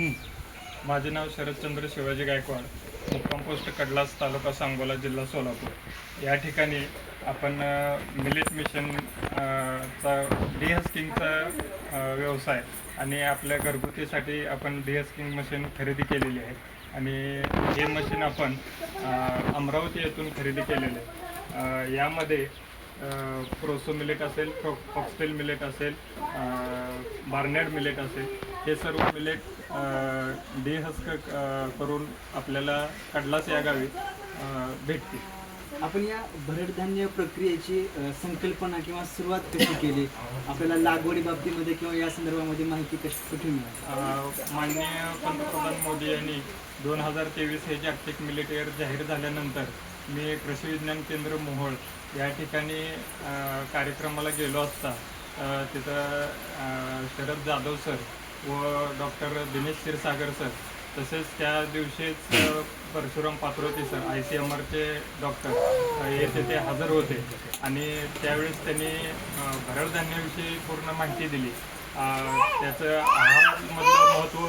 माझे नाव शरदचंद्र शिवाजी गायकवाड. मुक्काम पोस्ट कडलास तालुका सांगोला जिल्हा सोलापूर. या ठिकाणी आपण मिलेट मिशन चा डिहस्किंगचा व्यवसाय आणि आपल्या घरगुतीसाठी आपण डिहस्किंग मशीन खरेदी केलेली आहे. आणि हे मशीन आपण अमरावती येथून खरेदी केलेले आहे. यामध्ये प्रोसो मिलेट असेल फॉक्सटेल मिलेट असेल बार्नेड मिलेट असेल हे सर्व मिलेट डिहस्क करून आपल्याला कडलास या गावी भेटते आपण या भरड धान्य प्रक्रियेची संकल्पना किंवा सुरुवात कशी केली? आपल्याला लागवडी बाबतीमध्ये किंवा या संदर्भामध्ये माहिती कशी कुठे मिळाली? माननीय पंतप्रधान मोदी यांनी दोन हजार तेवीस हे जागतिक मिलेट इयर जाहीर झाल्यानंतर मी कृषी विज्ञान केंद्र मोहोळ या ठिकाणी कार्यक्रमाला गेलो असता तिथं शरद जाधव सर व डॉक्टर दिनेश क्षीरसागर सर तसेच त्या दिवशीच Parshuram Patroti sir I C M आरचे doctor येथे हे तिथे हजर होते. आणि त्यावेळेस त्यांनी भरड भरडधान्याविषयी पूर्ण माहिती दिली. त्याचं आहारामधलं महत्त्व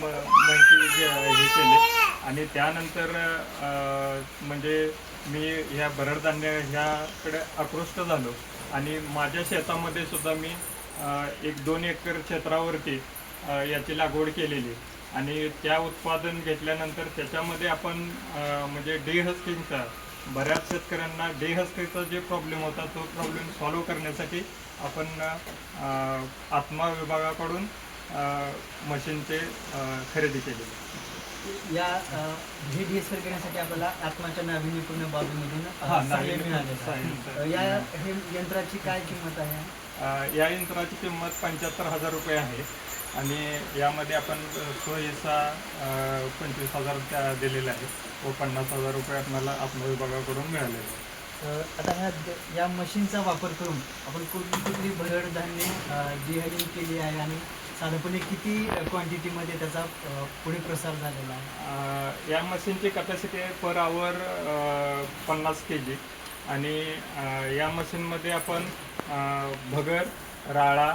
माहिती हे केले. आणि त्यानंतर म्हणजे मी ह्या भरडधान्य ह्याकडे आकृष्ट झालो. आणि माझ्या शेतामध्ये सुद्धा मी एक दोन एकर क्षेत्रावरती याची लागवड केलेली. आणि त्या उत्पादन घेतल्यानंतर त्याच्यामध्ये आपण म्हणजे डेहस्किंगचा बऱ्याच शेतकऱ्यांना डेहस्किंगचा जे प्रॉब्लेम होता तो प्रॉब्लेम सॉल्व्ह करण्यासाठी आपण आत्मा विभागाकडून मशीनचे खरेदी केलेली. या हे डिएसकर करण्यासाठी आपल्याला आत्माच्या नाविन्यपूर्ण बाजूमधून या हे यंत्राची काय किंमत आहे? या यंत्राची किंमत पंच्याहत्तर हजार रुपये आहे. आणि यामध्ये आपण सोयीचा पंचवीस हजार त्या दिलेला आहे व पन्नास हजार रुपये आपल्याला आत्मा विभागाकडून मिळालेले आहे. आता ह्या द- या मशीनचा वापर करून आपण कुठली कुठली भरड धान्य डिहायडिंग केली आहे आणि साधारणपणे किती क्वांटिटीमध्ये त्याचा पुढे प्रसार झालेला आहे? या मशीनची कॅपॅसिटी आहे पर आवर पन्नास के जी आणि या मशीनमध्ये आपण भगर राळा